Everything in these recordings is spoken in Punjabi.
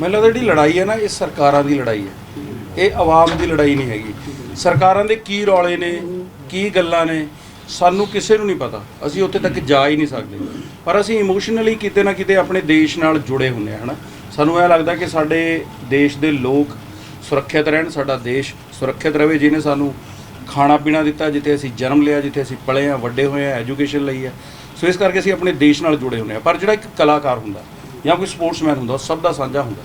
ਮੈਨੂੰ ਲੱਗਦਾ ਜਿਹੜੀ ਲੜਾਈ ਹੈ ਨਾ, ਇਹ ਸਰਕਾਰਾਂ ਦੀ ਲੜਾਈ ਹੈ। ਇਹ ਆਵਾਮ ਦੀ ਲੜਾਈ ਨਹੀਂ ਹੈਗੀ। ਸਰਕਾਰਾਂ ਦੇ ਕੀ ਰੌਲੇ ਨੇ, ਕੀ ਗੱਲਾਂ ਨੇ, ਸਾਨੂੰ ਕਿਸੇ ਨੂੰ ਨਹੀਂ ਪਤਾ। ਅਸੀਂ ਉੱਥੇ ਤੱਕ ਜਾ ਹੀ ਨਹੀਂ ਸਕਦੇ। ਪਰ ਅਸੀਂ ਇਮੋਸ਼ਨਲੀ ਕਿਤੇ ਨਾ ਕਿਤੇ ਆਪਣੇ ਦੇਸ਼ ਨਾਲ ਜੁੜੇ ਹੁੰਦੇ ਹਾਂ, ਹਨਾ। ਸਾਨੂੰ ਇਹ ਲੱਗਦਾ ਕਿ ਸਾਡੇ ਦੇਸ਼ ਦੇ ਲੋਕ ਸੁਰੱਖਿਅਤ ਰਹਿਣ, ਸਾਡਾ ਦੇਸ਼ ਸੁਰੱਖਿਅਤ ਰਹੇ, ਜਿਹਨੇ ਸਾਨੂੰ ਖਾਣਾ ਪੀਣਾ ਦਿੱਤਾ, ਜਿੱਥੇ ਅਸੀਂ ਜਨਮ ਲਿਆ, ਜਿੱਥੇ ਅਸੀਂ ਪਲੇ ਆ ਵੱਡੇ ਹੋਏ ਆ ਐਜੂਕੇਸ਼ਨ ਲਈ ਹੈ। ਸੋ ਇਸ ਕਰਕੇ ਅਸੀਂ ਆਪਣੇ ਦੇਸ਼ ਨਾਲ ਜੁੜੇ ਹੁੰਦੇ ਹਾਂ। ਪਰ ਜਿਹੜਾ ਇੱਕ ਕਲਾਕਾਰ ਹੁੰਦਾ ਜਾਂ ਕੋਈ ਸਪੋਰਟਸਮੈਨ ਹੁੰਦਾ ਉਹ ਸਭ ਦਾ ਸਾਂਝਾ ਹੁੰਦਾ।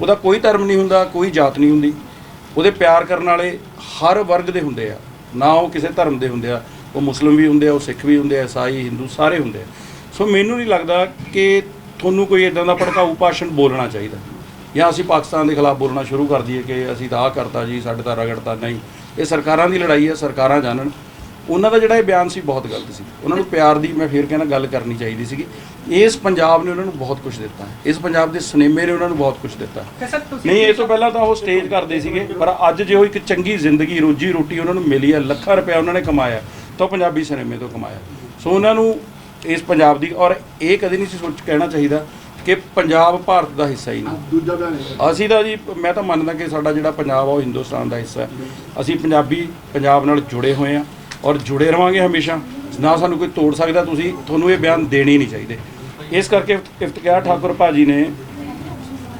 ਉਹਦਾ ਕੋਈ ਧਰਮ ਨਹੀਂ ਹੁੰਦਾ, ਕੋਈ ਜਾਤ ਨਹੀਂ ਹੁੰਦੀ। ਉਹਦੇ ਪਿਆਰ ਕਰਨ ਵਾਲੇ ਹਰ ਵਰਗ ਦੇ ਹੁੰਦੇ ਆ। ਨਾ ਉਹ ਕਿਸੇ ਧਰਮ ਦੇ ਹੁੰਦੇ ਆ। ਉਹ ਮੁਸਲਿਮ ਵੀ ਹੁੰਦੇ ਆ, ਉਹ ਸਿੱਖ ਵੀ ਹੁੰਦੇ ਆ ਈਸਾਈ ਹਿੰਦੂ ਸਾਰੇ ਹੁੰਦੇ ਆ। ਸੋ ਮੈਨੂੰ ਨਹੀਂ ਲੱਗਦਾ ਕਿ ਤੁਹਾਨੂੰ ਕੋਈ ਇਦਾਂ ਦਾ ਭੜਕਾਊ ਭਾਸ਼ਣ ਬੋਲਣਾ ਚਾਹੀਦਾ। ਜਾਂ ਅਸੀਂ ਪਾਕਿਸਤਾਨ ਦੇ ਖਿਲਾਫ ਬੋਲਣਾ ਸ਼ੁਰੂ ਕਰ ਦਈਏ ਕਿ ਅਸੀਂ ਤਾਂ ਆਹ ਕਰਤਾ ਜੀ, ਸਾਡੇ ਤਾਂ ਰਗੜਤਾ ਨਹੀਂ। ਇਹ ਸਰਕਾਰਾਂ ਦੀ ਲੜਾਈ ਹੈ ਸਰਕਾਰਾਂ ਜਾਣਨ। ਉਹਨਾਂ ਦਾ ਜਿਹੜਾ ਇਹ ਬਿਆਨ ਸੀ ਬਹੁਤ ਗਲਤ ਸੀ। ਉਹਨਾਂ ਨੂੰ ਪਿਆਰ ਦੀ ਮੈਂ ਫੇਰ ਕਹਿੰਦਾ ਗੱਲ ਕਰਨੀ ਚਾਹੀਦੀ ਸੀਗੀ। ਇਸ ਪੰਜਾਬ ਨੇ ਉਹਨਾਂ ਨੂੰ ਬਹੁਤ ਕੁਝ ਦਿੱਤਾ। ਇਸ ਪੰਜਾਬ ਦੇ ਸਿਨੇਮੇ ਨੇ ਉਹਨਾਂ ਨੂੰ ਬਹੁਤ ਕੁਝ ਦਿੱਤਾ। ਨਹੀਂ ਇਹ ਤੋਂ ਪਹਿਲਾਂ ਤਾਂ ਉਹ ਸਟੇਜ ਕਰਦੇ ਸੀਗੇ ਪਰ ਅੱਜ ਜੇ ਉਹ ਇੱਕ ਚੰਗੀ ਜ਼ਿੰਦਗੀ ਰੋਜੀ ਰੋਟੀ ਉਹਨਾਂ ਨੂੰ ਮਿਲੀ ਹੈ ਲੱਖਾਂ ਰੁਪਇਆ ਉਹਨਾਂ ਨੇ ਕਮਾਇਆ ਤਾਂ ਉਹ ਪੰਜਾਬੀ ਸਿਨੇਮੇ ਤੋਂ ਕਮਾਇਆ। ਸੋ ਉਹਨਾਂ ਨੂੰ ਇਸ ਪੰਜਾਬ ਦੀ ਔਰ ਇਹ ਕਦੇ ਨਹੀਂ ਸੀ ਸੋਚ ਕਹਿਣਾ ਚਾਹੀਦਾ ਕਿ ਪੰਜਾਬ ਭਾਰਤ ਦਾ ਹਿੱਸਾ ਹੀ ਨਹੀਂ ਦੂਜਾ ਬਿਆਨ ਹੈ ਅਸੀਂ ਤਾਂ ਜੀ ਮੈਂ ਤਾਂ ਮੰਨਦਾ ਕਿ ਸਾਡਾ ਜਿਹੜਾ ਪੰਜਾਬ ਆ ਉਹ ਹਿੰਦੁਸਤਾਨ ਦਾ ਹਿੱਸਾ ਹੈ। ਅਸੀਂ ਪੰਜਾਬੀ ਪੰਜਾਬ ਨਾਲ ਜੁੜੇ ਹੋਏ ਆ ਔਰ ਜੁੜੇ ਰਵਾਂਗੇ ਹਮੇਸ਼ਾ। ਨਾ ਸਾਨੂੰ ਕੋਈ ਤੋੜ ਸਕਦਾ ਤੁਸੀਂ ਤੁਹਾਨੂੰ ਇਹ ਬਿਆਨ ਦੇਣੇ ਨਹੀਂ ਚਾਹੀਦੇ। ਇਸ ਕਰਕੇ ਇਫਤ- ਇਫਤਿਖਾਰ ਠਾਕੁਰ ਭਾਜੀ ਨੇ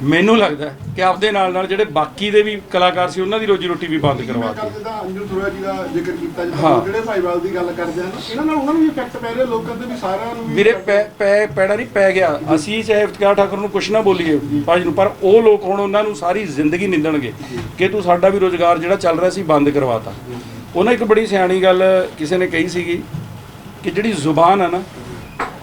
ਮੈਨੂੰ ਲੱਗਦਾ ਕਿ ਆਪਦੇ ਨਾਲ ਨਾਲ ਜਿਹੜੇ ਬਾਕੀ ਦੇ ਵੀ ਕਲਾਕਾਰ ਸੀ ਉਹਨਾਂ ਦੀ ਰੋਜੀ ਰੋਟੀ ਵੀ ਬੰਦ ਕਰਵਾ ਦਿੱਤੀ। ਜਿੱਦਾਂ ਅੰਜੂ ਥੋੜਾ ਜੀ ਦਾ ਜ਼ਿਕਰ ਕੀਤਾ ਹਾਂ। ਜਿੱਦਾਂ ਜਿਹੜੇ ਭਾਈਵਾਲ ਦੀ ਗੱਲ ਕਰਦੇ ਹਨ ਇਹਨਾਂ ਨਾਲ ਉਹਨਾਂ ਨੂੰ ਵੀ ਇਫੈਕਟ ਪੈ ਰਿਹਾ ਲੋਕਾਂ ਤੇ ਵੀ ਸਾਰਿਆਂ ਨੂੰ ਵੀਰੇ ਪੈ ਪੈ ਪੈੜਾ ਨਹੀਂ ਪੈ ਗਿਆ। ਅਸੀਂ ਚਾਹੇ ਇਫਤਿਖਾਰ ਠਾਕੁਰ ਨੂੰ ਕੁਛ ਨਾ ਬੋਲੀਏ ਭਾਜੀ ਨੂੰ ਪਰ ਉਹ ਲੋਕ ਹੁਣ ਉਹਨਾਂ ਨੂੰ ਸਾਰੀ ਜ਼ਿੰਦਗੀ ਨਿੰਦਣਗੇ ਕਿ ਤੂੰ ਸਾਡਾ ਵੀ ਰੋਜ਼ਗਾਰ ਜਿਹੜਾ ਚੱਲ ਰਿਹਾ ਸੀ ਬੰਦ ਕਰਵਾਤਾ। ਉਹਨਾਂ ਇੱਕ ਬੜੀ ਸਿਆਣੀ ਗੱਲ ਕਿਸੇ ਨੇ ਕਹੀ ਸੀਗੀ ਕਿ ਜਿਹੜੀ ਜ਼ੁਬਾਨ ਹੈ ਨਾ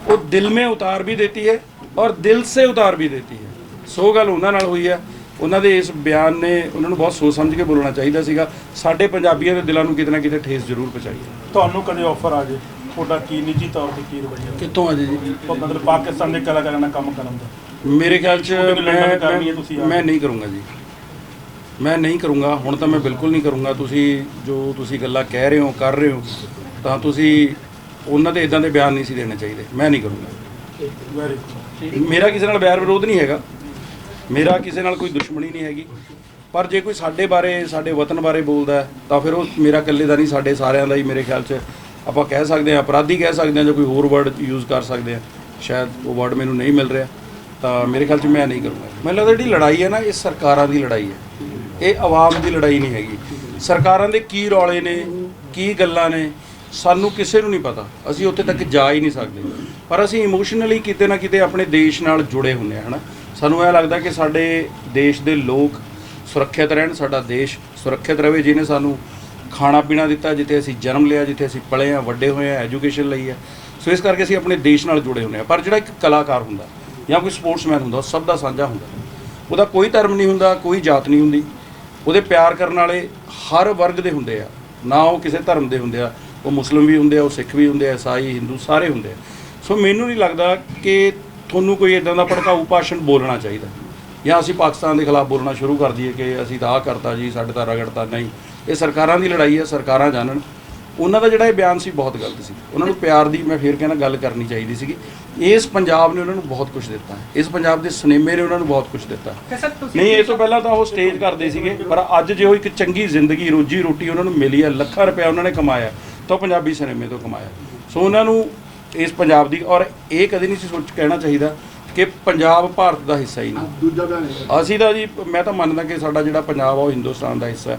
ਉਹ ਦਿਲ ਮੇ ਉਤਾਰ ਵੀ ਦੇਤੀ ਹੈ ਔਰ ਦਿਲ ਸੇ ਉਤਾਰ ਵੀ ਦੇਤੀ ਹੈ। ਸੋ ਗੱਲ ਉਹਨਾਂ ਨਾਲ ਹੋਈ ਹੈ। ਉਹਨਾਂ ਦੇ ਇਸ ਬਿਆਨ ਨੇ ਉਹਨਾਂ ਨੂੰ ਬਹੁਤ ਸੋਚ ਸਮਝ ਕੇ ਬੋਲਣਾ ਚਾਹੀਦਾ ਸੀਗਾ। ਸਾਡੇ ਪੰਜਾਬੀਆਂ ਦੇ ਦਿਲਾਂ ਨੂੰ ਕਿਤੇ ਨਾ ਕਿਤੇ ਠੇਸ ਜ਼ਰੂਰ ਪਹੁੰਚਾਈ ਹੈ। ਤੁਹਾਨੂੰ ਕਦੇ ਆਫਰ ਆ ਜੇ ਤੁਹਾਡਾ ਕੀ ਨਿੱਜੀ ਤੌਰ ਤੇ ਕੀ ਰਵੱਈਆ? ਕਿੱਥੋਂ ਅਜੇ ਜੀ? ਉਹ ਮਤਲਬ ਪਾਕਿਸਤਾਨ ਦੇ ਕਲਾਕਾਰਾਂ ਨਾਲ ਕੰਮ ਕਰਨ ਦਾ। ਮੇਰੇ ਖਿਆਲ ਚ ਮੈਂ। ਮੈਂ ਨਹੀਂ ਕਰੂੰਗਾ ਜੀ। ਮੈਂ ਨਹੀਂ ਕਰੂੰਗਾ ਹੁਣ ਤਾਂ ਮੈਂ ਬਿਲਕੁਲ ਨਹੀਂ ਕਰੂੰਗਾ। ਤੁਸੀਂ ਜੋ ਤੁਸੀਂ ਗੱਲਾਂ ਕਹਿ ਰਹੇ ਹੋ ਕਰ ਰਹੇ ਹੋ ਤਾਂ ਤੁਸੀਂ ਉਹਨਾਂ ਦੇ ਇਦਾਂ ਦੇ ਬਿਆਨ ਨਹੀਂ ਸੀ ਦੇਣੇ ਚਾਹੀਦੇ। ਮੈਂ ਨਹੀਂ ਕਰੂੰਗਾ। ਮੇਰਾ ਕਿਸੇ ਨਾਲ ਵੈਰ ਵਿਰੋਧ ਨਹੀਂ ਹੈਗਾ। ਮੇਰਾ ਕਿਸੇ ਨਾਲ ਕੋਈ ਦੁਸ਼ਮਣੀ ਨਹੀਂ ਹੈਗੀ। ਪਰ ਜੇ ਕੋਈ ਸਾਡੇ ਬਾਰੇ ਸਾਡੇ ਵਤਨ ਬਾਰੇ ਬੋਲਦਾ ਤਾਂ ਫਿਰ ਉਹ ਮੇਰਾ ਇਕੱਲੇ ਦਾ ਨਹੀਂ ਸਾਡੇ ਸਾਰਿਆਂ ਦਾ ਹੀ ਮੇਰੇ ਖਿਆਲ 'ਚ ਆਪਾਂ ਕਹਿ ਸਕਦੇ ਹਾਂ ਅਪਰਾਧੀ ਕਹਿ ਸਕਦੇ ਹਾਂ ਜਾਂ ਕੋਈ ਹੋਰ ਵਰਡ ਯੂਜ਼ ਕਰ ਸਕਦੇ ਹਾਂ। ਸ਼ਾਇਦ ਉਹ ਵਰਡ ਮੈਨੂੰ ਨਹੀਂ ਮਿਲ ਰਿਹਾ। ਤਾਂ ਮੇਰੇ ਖਿਆਲ 'ਚ ਮੈਂ ਨਹੀਂ ਕਰੂੰਗਾ। ਮੈਨੂੰ ਲੱਗਦਾ ਜਿਹੜੀ ਲੜਾਈ ਹੈ ਨਾ ਇਹ ਸਰਕਾਰਾਂ ਦੀ ਲੜਾਈ ਹੈ। ਇਹ ਆਵਾਮ ਦੀ ਲੜਾਈ ਨਹੀਂ ਹੈਗੀ। ਸਰਕਾਰਾਂ ਦੇ ਕੀ ਰੌਲੇ ਨੇ, ਕੀ ਗੱਲਾਂ ਨੇ, ਸਾਨੂੰ ਕਿਸੇ ਨੂੰ ਨਹੀਂ ਪਤਾ। ਅਸੀਂ ਉੱਥੇ ਤੱਕ ਜਾ ਹੀ ਨਹੀਂ ਸਕਦੇ। ਪਰ ਅਸੀਂ ਇਮੋਸ਼ਨਲੀ ਕਿਤੇ ਨਾ ਕਿਤੇ ਆਪਣੇ ਦੇਸ਼ ਨਾਲ ਜੁੜੇ ਹੁੰਦੇ ਹਾਂ ਹਨਾ? ਸਾਨੂੰ ਇਹ ਲੱਗਦਾ ਕਿ ਸਾਡੇ ਦੇਸ਼ ਦੇ ਲੋਕ ਸੁਰੱਖਿਅਤ ਰਹਿਣ, ਸਾਡਾ ਦੇਸ਼ ਸੁਰੱਖਿਅਤ ਰਹੇ, ਜਿਹਨੇ ਸਾਨੂੰ ਖਾਣਾ ਪੀਣਾ ਦਿੱਤਾ, ਜਿੱਥੇ ਅਸੀਂ ਜਨਮ ਲਿਆ, ਜਿੱਥੇ ਅਸੀਂ ਪਲੇ ਆ, ਵੱਡੇ ਹੋਏ ਆ ਐਜੂਕੇਸ਼ਨ ਲਈ ਹੈ ਸੋ ਇਸ ਕਰਕੇ ਅਸੀਂ ਆਪਣੇ ਦੇਸ਼ ਨਾਲ ਜੁੜੇ ਹੁੰਦੇ ਹਾਂ ਪਰ ਜਿਹੜਾ ਇੱਕ ਕਲਾਕਾਰ ਹੁੰਦਾ ਜਾਂ ਕੋਈ ਸਪੋਰਟਸਮੈਨ ਹੁੰਦਾ, ਉਹ ਸਭ ਦਾ ਸਾਂਝਾ ਹੁੰਦਾ। ਉਹਦਾ ਕੋਈ ਧਰਮ ਨਹੀਂ ਹੁੰਦਾ, ਕੋਈ ਜਾਤ ਨਹੀਂ ਹੁੰਦੀ। ਉਹਦੇ ਪਿਆਰ ਕਰਨ ਵਾਲੇ ਹਰ ਵਰਗ ਦੇ ਹੁੰਦੇ ਆ। ਨਾ ਉਹ ਕਿਸੇ ਧਰਮ ਦੇ ਹੁੰਦੇ ਆ, ਉਹ ਮੁਸਲਿਮ ਵੀ ਹੁੰਦੇ ਆ, ਉਹ ਸਿੱਖ ਵੀ ਹੁੰਦੇ ਆ, ਈਸਾਈ, ਹਿੰਦੂ ਸਾਰੇ ਹੁੰਦੇ ਆ। ਸੋ ਮੈਨੂੰ ਨਹੀਂ ਲੱਗਦਾ ਕਿ ਤੁਹਾਨੂੰ ਕੋਈ ਇਦਾਂ ਦਾ ਭੜਕਾਊ ਭਾਸ਼ਣ ਬੋਲਣਾ ਚਾਹੀਦਾ। ਜਾਂ ਅਸੀਂ ਪਾਕਿਸਤਾਨ ਦੇ ਖਿਲਾਫ ਬੋਲਣਾ ਸ਼ੁਰੂ ਕਰ ਦਈਏ ਕਿ ਅਸੀਂ ਤਾਂ ਆਹ ਕਰਤਾ ਜੀ, ਸਾਡੇ ਤਾਂ ਰਗੜਤਾ ਨਹੀਂ। ਇਹ ਸਰਕਾਰਾਂ ਦੀ ਲੜਾਈ ਹੈ ਸਰਕਾਰਾਂ ਜਾਣਨ। ਉਹਨਾਂ ਦਾ ਜਿਹੜਾ ਇਹ ਬਿਆਨ ਸੀ ਬਹੁਤ ਗਲਤ ਸੀ। ਉਹਨਾਂ ਨੂੰ ਪਿਆਰ ਦੀ ਮੈਂ ਫੇਰ ਕਹਿੰਦਾ ਗੱਲ ਕਰਨੀ ਚਾਹੀਦੀ ਸੀਗੀ। ਇਸ ਪੰਜਾਬ ਨੇ ਉਹਨਾਂ ਨੂੰ ਬਹੁਤ ਕੁਝ ਦਿੱਤਾ ਇਸ ਪੰਜਾਬ ਦੇ ਸਿਨੇਮੇ ਨੇ ਉਹਨਾਂ ਨੂੰ ਬਹੁਤ ਕੁਝ ਦਿੱਤਾ ਨਹੀਂ ਇਹ ਤੋਂ ਪਹਿਲਾਂ ਤਾਂ ਉਹ ਸਟੇਜ ਕਰਦੇ ਸੀਗੇ ਪਰ ਅੱਜ ਜੇ ਉਹ ਇੱਕ ਚੰਗੀ ਜ਼ਿੰਦਗੀ ਰੋਜੀ ਰੋਟੀ ਉਹਨਾਂ ਨੂੰ ਮਿਲੀ ਹੈ ਲੱਖਾਂ ਰੁਪਇਆ ਉਹਨਾਂ ਨੇ ਕਮਾਇਆ ਤਾਂ ਉਹ ਪੰਜਾਬੀ ਸਿਨੇਮੇ ਤੋਂ ਕਮਾਇਆ ਸੋ ਉਹਨਾਂ ਨੂੰ ਇਸ ਪੰਜਾਬ ਦੀ ਔਰ ਇਹ ਕਦੇ ਨਹੀਂ ਸੀ ਸੋਚ ਕਹਿਣਾ ਚਾਹੀਦਾ ਕਿ ਪੰਜਾਬ ਭਾਰਤ ਦਾ ਹਿੱਸਾ ਹੀ ਨਹੀਂ ਦੂਜਾ ਬਿਆਨ ਹੈ। ਅਸੀਂ ਤਾਂ ਜੀ ਮੈਂ ਤਾਂ ਮੰਨਦਾ ਕਿ ਸਾਡਾ ਜਿਹੜਾ ਪੰਜਾਬ ਆ ਉਹ ਹਿੰਦੁਸਤਾਨ ਦਾ ਹਿੱਸਾ ਹੈ।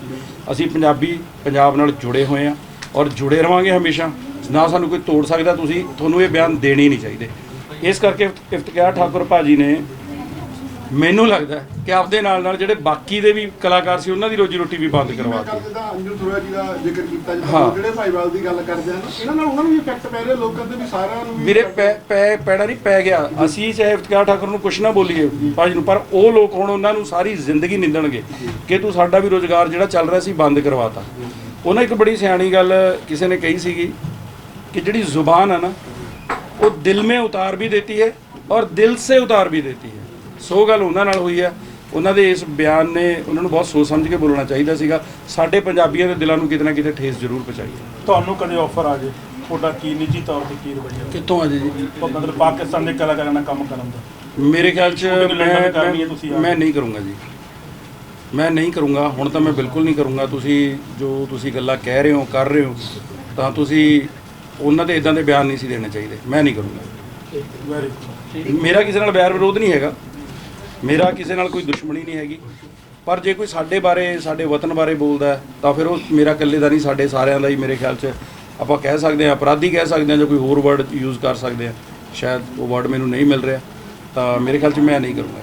ਅਸੀਂ ਪੰਜਾਬੀ ਪੰਜਾਬ ਨਾਲ ਜੁੜੇ ਹੋਏ ਆ ਔਰ ਜੁੜੇ ਰਵਾਂਗੇ ਹਮੇਸ਼ਾ। ਨਾ ਸਾਨੂੰ ਕੋਈ ਤੋੜ ਸਕਦਾ ਤੁਸੀਂ ਤੁਹਾਨੂੰ ਇਹ ਬਿਆਨ ਦੇਣੇ ਹੀ ਨਹੀਂ ਚਾਹੀਦੇ। ਇਸ ਕਰਕੇ ਇਫਤ- ਇਫਤਿਖਾਰ ਠਾਕੁਰ ਭਾਜੀ ਨੇ ਮੈਨੂੰ ਲੱਗਦਾ ਕਿ ਆਪਦੇ ਨਾਲ ਨਾਲ ਜਿਹੜੇ ਬਾਕੀ ਦੇ ਵੀ ਕਲਾਕਾਰ ਸੀ ਉਹਨਾਂ ਦੀ ਰੋਜੀ ਰੋਟੀ ਵੀ ਬੰਦ ਕਰਵਾ ਦਿੱਤੀ। ਜਿੱਦਾਂ ਅੰਜੂ ਥੋੜਾ ਜੀ ਦਾ ਜ਼ਿਕਰ ਕੀਤਾ ਹਾਂ। ਜਿੱਦਾਂ ਜਿਹੜੇ ਭਾਈਵਾਲ ਦੀ ਗੱਲ ਕਰਦੇ ਹਨ ਇਹਨਾਂ ਨਾਲ ਉਹਨਾਂ ਨੂੰ ਵੀ ਇਫੈਕਟ ਪੈ ਰਿਹਾ ਲੋਕਾਂ ਤੇ ਵੀ ਸਾਰਿਆਂ ਨੂੰ ਵੀ ਵੀਰੇ effect- ਪੈ ਪੈ ਪੈੜਾ ਨਹੀਂ ਪੈ ਗਿਆ। ਅਸੀਂ ਚਾਹੇ ਇਫਤਿਖਾਰ ਠਾਕੁਰ ਨੂੰ ਕੁਛ ਨਾ ਬੋਲੀਏ ਭਾਜੀ ਨੂੰ ਪਰ ਉਹ ਲੋਕ ਹੁਣ ਉਹਨਾਂ ਨੂੰ ਸਾਰੀ ਜ਼ਿੰਦਗੀ ਨਿੰਦਣਗੇ ਕਿ ਤੂੰ ਸਾਡਾ ਵੀ ਰੋਜ਼ਗਾਰ ਜਿਹੜਾ ਚੱਲ ਰਿਹਾ ਸੀ ਬੰਦ ਕਰਵਾਤਾ ਉਹਨਾਂ ਇੱਕ ਬੜੀ ਸਿਆਣੀ ਗੱਲ ਕਿਸੇ ਨੇ ਕਹੀ ਸੀਗੀ ਕਿ ਜਿਹੜੀ ਜ਼ੁਬਾਨ ਹੈ ਨਾ ਉਹ ਦਿਲ ਮੇ ਉਤਾਰ ਵੀ ਦੇਤੀ ਹੈ ਔਰ ਦਿਲ ਸੇ ਉਤਾਰ ਵੀ ਦੇਤੀ ਹੈ। ਸੋ ਗੱਲ ਉਹਨਾਂ ਨਾਲ ਹੋਈ ਹੈ। ਉਹਨਾਂ ਦੇ ਇਸ ਬਿਆਨ ਨੇ ਉਹਨਾਂ ਨੂੰ ਬਹੁਤ ਸੋਚ ਸਮਝ ਕੇ ਬੋਲਣਾ ਚਾਹੀਦਾ ਸੀਗਾ। ਸਾਡੇ ਪੰਜਾਬੀਆਂ ਦੇ ਦਿਲਾਂ ਨੂੰ ਕਿਤੇ ਨਾ ਕਿਤੇ ਠੇਸ ਜ਼ਰੂਰ ਪਹੁੰਚਾਈ ਹੈ। ਤੁਹਾਨੂੰ ਕਦੇ ਆਫਰ ਆ ਜੇ ਤੁਹਾਡਾ ਕੀ ਨਿੱਜੀ ਤੌਰ ਤੇ ਕੀ ਰਵੱਈਆ? ਕਿੱਥੋਂ ਅਜੇ ਜੀ? ਉਹ ਮਤਲਬ ਪਾਕਿਸਤਾਨ ਦੇ ਕਲਾਕਾਰਾਂ ਨਾਲ ਕੰਮ ਕਰਨ ਦਾ। ਮੇਰੇ ਖਿਆਲ 'ਚ ਮੈਂ। ਮੈਂ ਨਹੀਂ ਕਰੂੰਗਾ ਜੀ। ਮੈਂ ਨਹੀਂ ਕਰੂੰਗਾ ਹੁਣ ਤਾਂ ਮੈਂ ਬਿਲਕੁਲ ਨਹੀਂ ਕਰੂੰਗਾ। ਤੁਸੀਂ ਜੋ ਤੁਸੀਂ ਗੱਲਾਂ ਕਹਿ ਰਹੇ ਹੋ ਕਰ ਰਹੇ ਹੋ ਤਾਂ ਤੁਸੀਂ ਉਹਨਾਂ ਦੇ ਇਦਾਂ ਦੇ ਬਿਆਨ ਨਹੀਂ ਸੀ ਦੇਣੇ ਚਾਹੀਦੇ। ਮੈਂ ਨਹੀਂ ਕਰੂੰਗਾ। ਮੇਰਾ ਕਿਸੇ ਨਾਲ ਵੈਰ ਵਿਰੋਧ ਨਹੀਂ ਹੈਗਾ। ਮੇਰਾ ਕਿਸੇ ਨਾਲ ਕੋਈ ਦੁਸ਼ਮਣੀ ਨਹੀਂ ਹੈਗੀ। ਪਰ ਜੇ ਕੋਈ ਸਾਡੇ ਬਾਰੇ ਸਾਡੇ ਵਤਨ ਬਾਰੇ ਬੋਲਦਾ ਤਾਂ ਫਿਰ ਉਹ ਮੇਰਾ ਇਕੱਲੇ ਦਾ ਨਹੀਂ ਸਾਡੇ ਸਾਰਿਆਂ ਦਾ ਹੀ ਮੇਰੇ ਖਿਆਲ 'ਚ ਆਪਾਂ ਕਹਿ ਸਕਦੇ ਹਾਂ ਅਪਰਾਧੀ ਕਹਿ ਸਕਦੇ ਹਾਂ ਜਾਂ ਕੋਈ ਹੋਰ ਵਰਡ ਯੂਜ਼ ਕਰ ਸਕਦੇ ਹਾਂ। ਸ਼ਾਇਦ ਉਹ ਵਰਡ ਮੈਨੂੰ ਨਹੀਂ ਮਿਲ ਰਿਹਾ ਤਾਂ ਮੇਰੇ ਖਿਆਲ 'ਚ ਮੈਂ ਨਹੀਂ ਕਰੂੰਗਾ।